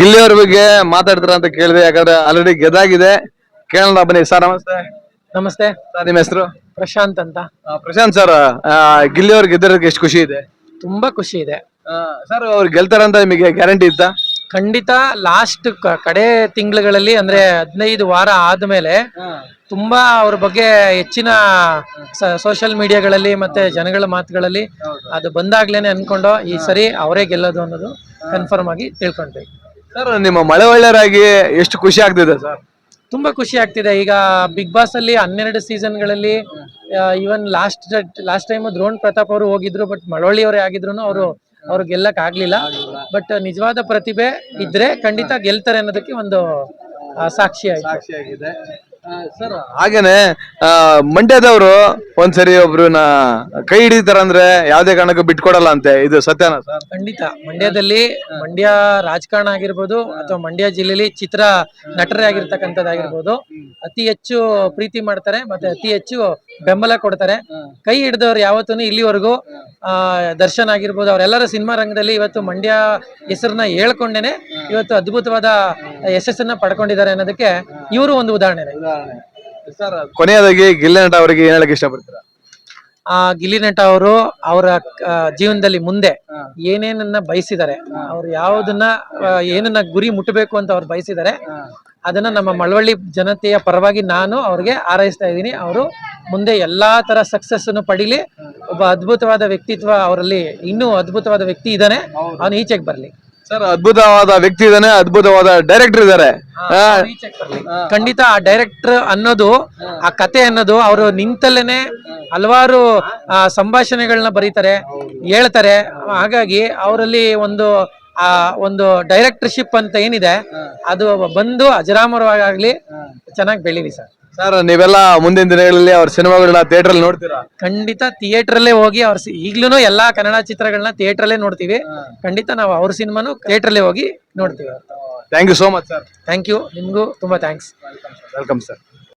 ಗಿಲ್ಲಿ ಅವ್ರ ಬಗ್ಗೆ ಮಾತಾಡ್ತಾರ ಅಂತ ಕೇಳಿದೆ ಯಾಕಂದ್ರೆ ಆಲ್ರೆಡಿ ಗೆದ್ದಾಗಿದೆ. ಕೇಳೋಣ ಬನ್ನಿ ಸರ್ ನಮಸ್ತೆ. ನಮಸ್ತೆ. ಸರ್ ನಿಮ್ಮ ಹೆಸರು? ಪ್ರಶಾಂತ್ ಅಂತ. ಪ್ರಶಾಂತ್ ಸರ್ ಗಿಲ್ಲಿ ಅವ್ರು ಗೆದ್ದಿರೋದಕ್ಕೆ ಎಷ್ಟು ಖುಷಿ ಇದೆ? ತುಂಬಾ ಖುಷಿ ಇದೆ. ಸರ್ ಅವ್ರು ಗೆಲ್ತಾರಂತ ನಿಮಗೆ ಗ್ಯಾರಂಟಿ ಇತ್ತಾ? ಖಂಡಿತ ಲಾಸ್ಟ್ ಕಡೆ ತಿಂಗಳುಗಳಲ್ಲಿ ಅಂದ್ರೆ ಹದಿನೈದು ವಾರ ಆದ್ಮೇಲೆ ತುಂಬಾ ಅವ್ರ ಬಗ್ಗೆ ಹೆಚ್ಚಿನ ಸೋಷಿಯಲ್ ಮೀಡಿಯಾಗಳಲ್ಲಿ ಮತ್ತೆ ಜನಗಳ ಮಾತುಗಳಲ್ಲಿ ಅದು ಬಂದಾಗ್ಲೇನೆ ಅನ್ಕೊಂಡು ಈ ಸರಿ ಅವರೇ ಗೆಲ್ಲೋದು ಅನ್ನೋದು ಕನ್ಫರ್ಮ್ ಆಗಿ ತಿಳ್ಕೊಂಡ್ವಿ. ಸರ್ ನಿಮ್ಮ ಮಳೆ ಒಳ್ಳೆಯರಾಗಿ ಎಷ್ಟು ಖುಷಿ ಆಗ್ತಿದೆ ಸರ್ ತುಂಬಾ ಖುಷಿ ಆಗ್ತಿದೆ. ಈಗ ಬಿಗ್ ಬಾಸ್ ಅಲ್ಲಿ ಹನ್ನೆರಡು ಸೀಸನ್ಗಳಲ್ಲಿ even last last time drone Pratap ಅವರು ಹೋಗಿದ್ರು ಬಟ್ ಮಳವಳ್ಳಿ ಅವರೇ ಆಗಿದ್ರು ಅವರು ಅವ್ರು ಗೆಲ್ಲಕ್ ಆಗ್ಲಿಲ್ಲ. ಬಟ್ ನಿಜವಾದ ಪ್ರತಿಭೆ ಇದ್ರೆ ಖಂಡಿತ ಗೆಲ್ತಾರೆ ಅನ್ನೋದಕ್ಕೆ ಒಂದು ಸಾಕ್ಷಿ ಆಗಿದೆ. ಸರ್ ಹಾಗೇನೆ ಮಂಡ್ಯದವರು ಒಂದ್ಸರಿ ಒಬ್ರನ್ನ ಕೈ ಹಿಡಿತಾರಂದ್ರೆ ಯಾವ್ದೇ ಕಾರಣಕ್ಕೂ ಬಿಟ್ಕೊಡಲ್ಲ ಅಂತೆ. ಇದು ಸತ್ಯನ ಸರ್? ಖಂಡಿತ. ಮಂಡ್ಯದಲ್ಲಿ ಮಂಡ್ಯ ರಾಜಕಾರಣ ಆಗಿರ್ಬೋದು ಅಥವಾ ಮಂಡ್ಯ ಜಿಲ್ಲೆಯಲ್ಲಿ ಚಿತ್ರ ನಟರೇ ಆಗಿರ್ತಕ್ಕಂಥದ್ದಾಗಿರ್ಬೋದು ಅತಿ ಹೆಚ್ಚು ಪ್ರೀತಿ ಮಾಡ್ತಾರೆ ಮತ್ತೆ ಅತಿ ಹೆಚ್ಚು ಬೆಂಬಲ ಕೊಡ್ತಾರೆ. ಕೈ ಹಿಡಿದವ್ರು ಯಾವತ್ತೂ ಇಲ್ಲಿವರೆಗೂ ಆ ದರ್ಶನ್ ಆಗಿರ್ಬೋದು ಅವರೆಲ್ಲರ ಸಿನಿಮಾ ರಂಗದಲ್ಲಿ ಇವತ್ತು ಮಂಡ್ಯ ಹೆಸರನ್ನ ಹೇಳ್ಕೊಂಡೇನೆ ಇವತ್ತು ಅದ್ಭುತವಾದ ಯಶಸ್ಸನ್ನ ಪಡ್ಕೊಂಡಿದ್ದಾರೆ ಅನ್ನೋದಕ್ಕೆ ಇವರು ಒಂದು ಉದಾಹರಣೆ. ಕೊನೆಯದಾಗಿ ಗಿಲ್ಲಿ ನಟ ಅವರಿಗೆ ಏನ್ ಹೇಳಕ್ ಇಷ್ಟಪಡ್ತೀರಾ? ಆ ಗಿಲ್ಲಿ ನಟ ಅವರು ಅವರ ಜೀವನದಲ್ಲಿ ಮುಂದೆ ಏನೇನನ್ನ ಬಯಸಿದ್ದಾರೆ ಅವ್ರು ಯಾವ್ದನ್ನ ಆ, ಏನನ್ನ ಗುರಿ ಮುಟ್ಟಬೇಕು ಅಂತ ಅವ್ರು ಬಯಸಿದ್ದಾರೆ ಅದನ್ನ ನಮ್ಮ ಮಳವಳ್ಳಿ ಜನತೆಯ ಪರವಾಗಿ ನಾನು ಅವ್ರಿಗೆ ಹಾರೈಸ್ತಾ ಇದ್ದೀನಿ. ಅವರು ಮುಂದೆ ಎಲ್ಲಾ ತರ ಸಕ್ಸಸ್ ಅನ್ನು ಪಡೀಲಿ. ಒಬ್ಬ ಅದ್ಭುತವಾದ ವ್ಯಕ್ತಿತ್ವ ಅವರಲ್ಲಿ ಇನ್ನೂ ಅದ್ಭುತವಾದ ವ್ಯಕ್ತಿ ಇದ್ದಾನೆ. ಅವನು ಈಚೆಗೆ ಬರ್ಲಿ. ಸರ್ ಅದ್ಭುತವಾದ ವ್ಯಕ್ತಿ ಇದಾನೆ ಅದ್ಭುತವಾದ ಡೈರೆಕ್ಟರ್ ಇದಾರೆ ಖಂಡಿತ ಆ ಡೈರೆಕ್ಟರ್ ಅನ್ನೋದು ಆ ಕತೆ ಅನ್ನೋದು ಅವರು ನಿಂತಲ್ಲೇನೆ ಹಲವಾರು ಆ, ಸಂಭಾಷಣೆಗಳನ್ನ ಬರೀತಾರೆ ಹೇಳ್ತಾರೆ. ಹಾಗಾಗಿ ಅವರಲ್ಲಿ ಒಂದು ಆ ಒಂದು ಡೈರೆಕ್ಟರ್ಶಿಪ್ ಅಂತ ಏನಿದೆ ಅದು ಬಂದು ಅಜರಾಮರವಾಗಲಿ ಚೆನ್ನಾಗಿ ಬೆಳೀಲಿ ಸರ್. ಸರ್ ನೀವೆಲ್ಲ ಮುಂದಿನ ದಿನಗಳಲ್ಲಿ ಅವ್ರ ಸಿನಿಮಾಗಳನ್ನ ಥಿಯೇಟರ್ ಅಲ್ಲಿ ನೋಡ್ತೀರಾ? ಖಂಡಿತ ಥಿಯೇಟರ್ ಅಲ್ಲೇ ಹೋಗಿ ಅವ್ರ ಈಗ್ಲೂ ಎಲ್ಲಾ ಕನ್ನಡ ಚಿತ್ರಗಳನ್ನ ಥಿಯೇಟರ್ ಅಲ್ಲೇ ನೋಡ್ತೀವಿ. ಖಂಡಿತ ನಾವು ಅವ್ರ ಸಿನಿಮಾನು ಥಿಯೇಟರ್ ಅಲ್ಲೇ ಹೋಗಿ ನೋಡ್ತೀವಿ. Thank you so much sir thank you ನಿಮ್ಗೂ ತುಂಬಾ ಥ್ಯಾಂಕ್ಸ್ ವೆಲ್ಕಮ್ ಸರ್